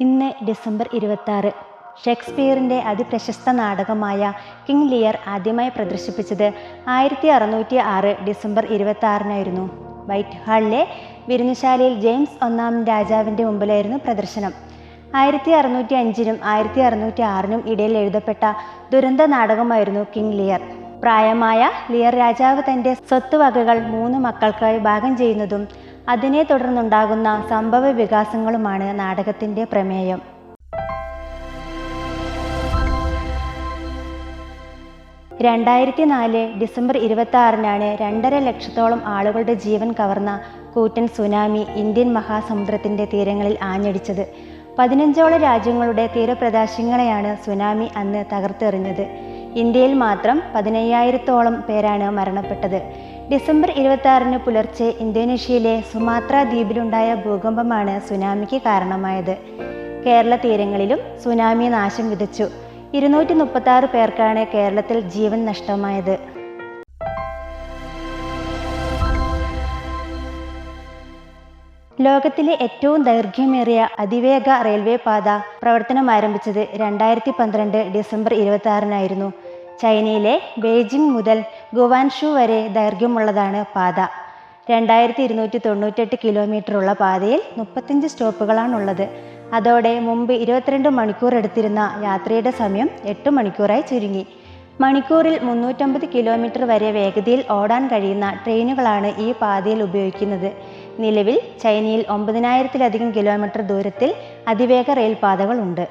ഇന്ന് ഡിസംബർ ഇരുപത്തി ഷേക്സ്പിയറിന്റെ അതിപ്രശസ്ത നാടകമായ king Lear ആദ്യമായി പ്രദർശിപ്പിച്ചത് ആയിരത്തി അറുന്നൂറ്റി ആറ് ഡിസംബർ ഇരുപത്തി ആറിനായിരുന്നു വൈറ്റ് ഹാളിലെ വിരുന്നുശാലയിൽ ജെയിംസ് ഒന്നാം രാജാവിന്റെ മുമ്പിലായിരുന്നു പ്രദർശനം. ആയിരത്തി അറുന്നൂറ്റി അഞ്ചിനും ആയിരത്തി അറുന്നൂറ്റി ആറിനും ഇടയിൽ എഴുതപ്പെട്ട ദുരന്ത നാടകമായിരുന്നു കിങ് ലിയർ. പ്രായമായ ലിയർ രാജാവ് തന്റെ സ്വത്തുവകകൾ മൂന്ന് മക്കൾക്കായി ഭാഗം ചെയ്യുന്നതും അതിനെ തുടർന്നുണ്ടാകുന്ന സംഭവ വികാസങ്ങളുമാണ് നാടകത്തിന്റെ പ്രമേയം. രണ്ടായിരത്തി നാല് ഡിസംബർ ഇരുപത്തി ആറിനാണ് രണ്ടര ലക്ഷത്തോളം ആളുകളുടെ ജീവൻ കവർന്ന കൂറ്റൻ സുനാമി ഇന്ത്യൻ മഹാസമുദ്രത്തിന്റെ തീരങ്ങളിൽ ആഞ്ഞടിച്ചത്. പതിനഞ്ചോളം രാജ്യങ്ങളുടെ തീരപ്രദേശങ്ങളെയാണ് സുനാമി അന്ന് തകർത്തെറിഞ്ഞത്. ഇന്ത്യയിൽ മാത്രം പതിനയ്യായിരത്തോളം പേരാണ് മരണപ്പെട്ടത്. ഡിസംബർ ഇരുപത്തി ആറിന് പുലർച്ചെ ഇന്തോനേഷ്യയിലെ സുമാത്ര ദ്വീപിലുണ്ടായ ഭൂകമ്പമാണ് സുനാമിക്ക് കാരണമായത്. കേരള തീരങ്ങളിലും സുനാമി നാശം വിതച്ചു. ഇരുന്നൂറ്റി മുപ്പത്തി ആറ് പേർക്കാണ് കേരളത്തിൽ ജീവൻ നഷ്ടമായത്. ലോകത്തിലെ ഏറ്റവും ദൈർഘ്യമേറിയ അതിവേഗ റെയിൽവേ പാത പ്രവർത്തനം ആരംഭിച്ചത് രണ്ടായിരത്തി പന്ത്രണ്ട് ഡിസംബർ ഇരുപത്തി ആറിനായിരുന്നു ചൈനയിലെ ബെയ്ജിംഗ് മുതൽ ഗുവാൻഷു വരെ ദൈർഘ്യമുള്ളതാണ് പാത. രണ്ടായിരത്തി ഇരുന്നൂറ്റി തൊണ്ണൂറ്റെട്ട് കിലോമീറ്ററുള്ള പാതയിൽ മുപ്പത്തഞ്ച് സ്റ്റോപ്പുകളാണുള്ളത്. അതോടെ മുമ്പ് ഇരുപത്തിരണ്ട് മണിക്കൂർ എടുത്തിരുന്ന യാത്രയുടെ സമയം എട്ട് മണിക്കൂറായി ചുരുങ്ങി. മണിക്കൂറിൽ മുന്നൂറ്റമ്പത് കിലോമീറ്റർ വരെ വേഗതയിൽ ഓടാൻ കഴിയുന്ന ട്രെയിനുകളാണ് ഈ പാതയിൽ ഉപയോഗിക്കുന്നത്. നിലവിൽ ചൈനയിൽ ഒമ്പതിനായിരത്തിലധികം കിലോമീറ്റർ ദൂരത്തിൽ അതിവേഗ റെയിൽ പാതകളുണ്ട്